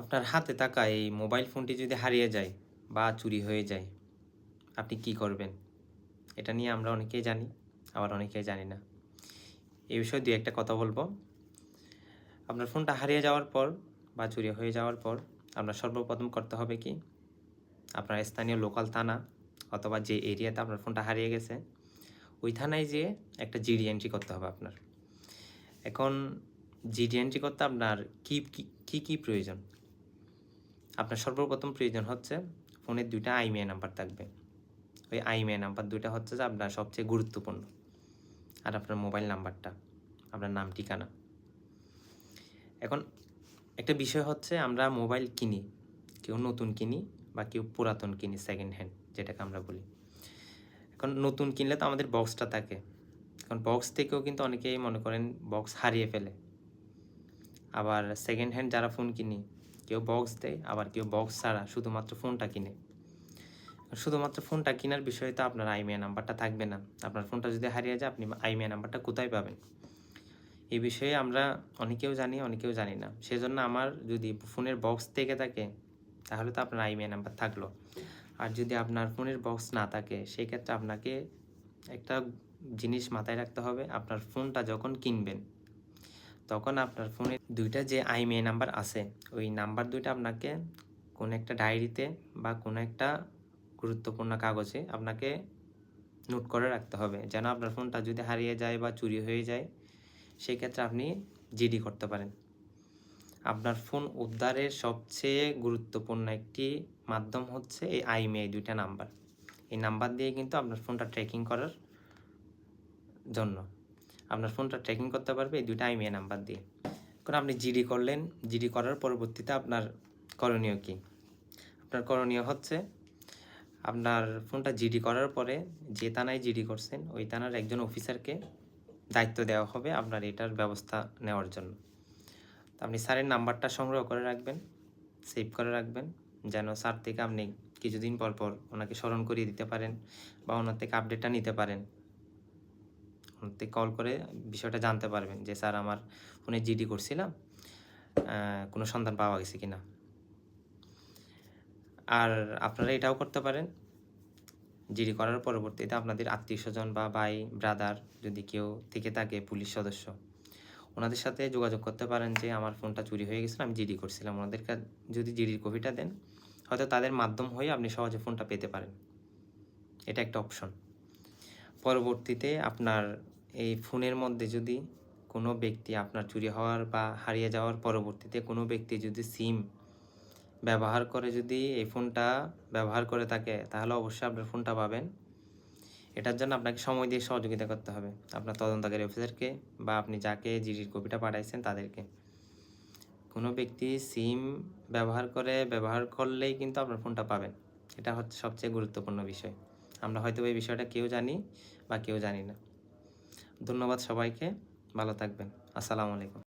আপনার হাতে থাকা এই মোবাইল ফোনটি যদি হারিয়ে যায় বা চুরি হয়ে যায়, আপনি কি করবেন? এটা নিয়ে আমরা অনেকেই জানি, আবার অনেকেই জানি না। এই বিষয়ে দু একটা কথা বলব। আপনার ফোনটা হারিয়ে যাওয়ার পর বা চুরি হয়ে যাওয়ার পর আপনার সর্বপ্রথম করতে হবে কি? আপনার স্থানীয় লোকাল থানা অথবা যে এরিয়াতে আপনার ফোনটা হারিয়ে গেছে, ওই থানায় যেয়ে একটা জিডি এন্ট্রি করতে হবে আপনার। এখন জিডি এন্ট্রি করতে আপনার কী কী, কি প্রয়োজন? আপনার সর্বপ্রথম প্রয়োজন হচ্ছে ফোনের দুইটা আইমিআই নাম্বার থাকবে। ওই আইমিআই নাম্বার দুইটা হচ্ছে যে আপনার সবচেয়ে গুরুত্বপূর্ণ। আর আপনার মোবাইল নাম্বারটা, আপনার নাম, ঠিকানা। এখন একটা বিষয় হচ্ছে আমরা মোবাইল কিনি, কেউ নতুন কিনি বা কেউ পুরাতন কিনি সেকেন্ড হ্যান্ড যেটাকে আমরা বলি। এখন নতুন কিনলে তো আমাদের বক্সটা থাকে। এখন বক্স থেকেও কিন্তু অনেকেই মনে করেন বক্স হারিয়ে ফেলে। আবার সেকেন্ড হ্যান্ড যারা ফোন কিনি কেউ বক্স দেয়, আবার কেউ বক্স ছাড়া শুধুমাত্র ফোনটা কিনে। শুধুমাত্র ফোনটা কেনার বিষয়ে তো আপনার আইমিআই নাম্বারটা থাকবে না। আপনার ফোনটা যদি হারিয়ে যায়, আপনি আইমিআই নাম্বারটা কোথায় পাবেন? এই বিষয়ে আমরা অনেকেও জানি অনেকেও জানি না। সেজন্য আমার যদি ফোনের বক্স থেকে থাকে, তাহলে তো আপনার আইমিআই নাম্বার থাকল। আর যদি আপনার ফোনের বক্স না থাকে সেই ক্ষেত্রে আপনাকে একটা জিনিস মাথায় রাখতে হবে। আপনার ফোনটা যখন কিনবেন তখন আপনার ফোনে দুইটা যে আইমিআই নাম্বার আছে, ওই নাম্বার দুইটা আপনাকে কোনো একটা ডায়েরিতে বা কোনো একটা গুরুত্বপূর্ণ কাগজে আপনাকে নোট করে রাখতে হবে। যেন আপনার ফোনটা যদি হারিয়ে যায় বা চুরি হয়ে যায় সেই ক্ষেত্রে আপনি জিডি করতে পারেন। আপনার ফোন উদ্ধারের সবচেয়ে গুরুত্বপূর্ণ একটি মাধ্যম হচ্ছে এই আইমিআই দুইটা নাম্বার। এই নাম্বার দিয়ে কিন্তু আপনার ফোনটা ট্র্যাকিং করার জন্য। আপনার ফোনটা ট্র্যাকিং করতে পারবে, এই দুইটা আইমিআই নাম্বার দিয়ে। এখন আপনি জিডি করলেন জিডি করার পরবর্তীতে আপনার করণীয় কি? আপনার করণীয় হচ্ছে, আপনার ফোনটা জিডি করার পরে যে থানায় জিডি করছেন, ওই থানার একজন অফিসারকে দায়িত্ব দেওয়া হবে আপনার এটার ব্যবস্থা নেওয়ার জন্য। আপনি স্যারের নাম্বারটা সংগ্রহ করে রাখবেন সেভ করে রাখবেন, যেন স্যার থেকে আপনি কিছুদিন পর পর ওনাকে স্মরণ করিয়ে দিতে পারেন বা ওনার থেকে আপডেটটা নিতে পারেন। কল করে বিষয়টা জানতে পারবেন যে, স্যার, আমার ফোনে জিডি করছিলাম কোনো সন্ধান পাওয়া গেছে কিনা? আর আপনারা এটাও করতে পারেন। জিডি করার পরবর্তীতে আপনাদের আত্মীয় স্বজন বা ভাই ব্রাদার যদি কেউ থেকে থাকে, পুলিশ সদস্য, ওনাদের সাথে যোগাযোগ করতে পারেন যে, আমার ফোনটা চুরি হয়ে গেছিল, আমি জিডি করছিলাম। ওনাদের যদি জিডির কপিটা দেন, হয়তো তাদের মাধ্যম হয়ে আপনি সহজে ফোনটা পেতে পারেন। এটা একটা অপশন পরবর্তীতে আপনার এই ফোনের মধ্যে যদি কোনো ব্যক্তি আপনার চুরি হওয়ার বা হারিয়ে যাওয়ার পরবর্তীতে কোনো ব্যক্তি যদি সিম ব্যবহার করে যদি এই ফোনটা ব্যবহার করে থাকে, তাহলে অবশ্যই আপনার ফোনটা পাবেন। এটার জন্য আপনাকে সময় দিয়ে সহযোগিতা করতে হবে আপনার তদন্তকারী অফিসারকে বা আপনি যাকে জিডির কপিটা পাঠাইছেন তাদেরকে। কোনো ব্যক্তি সিম ব্যবহার করে, ব্যবহার করলেই কিন্তু আপনার ফোনটা পাবেন। এটা হচ্ছে সবচেয়ে গুরুত্বপূর্ণ বিষয়। আমরা হয়তো এই বিষয়টা কেউ জানি বা কেউ জানি না। ধন্যবাদ সবাইকে, ভালো থাকবেন। আসসালামু আলাইকুম।